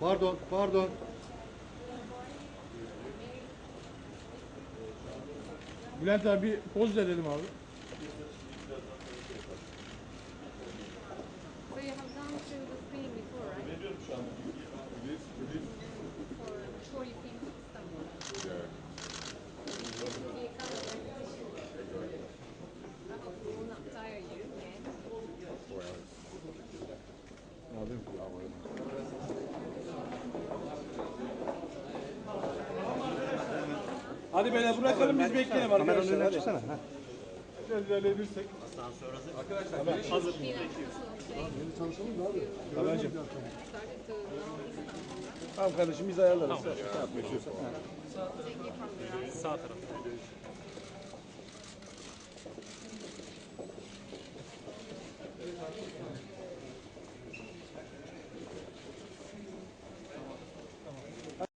Pardon, pardon. Bülent abi bir poz verelim abi. Hadi beyler bırakalım biz bekleyelim arkadaşlar. Hadi. Çıksana. Biraz ilerleyebilirsek. Hazır. You know, also saying Habercim. Tamam kardeşim biz ayarlarız. You from the right. Sağ tarafta.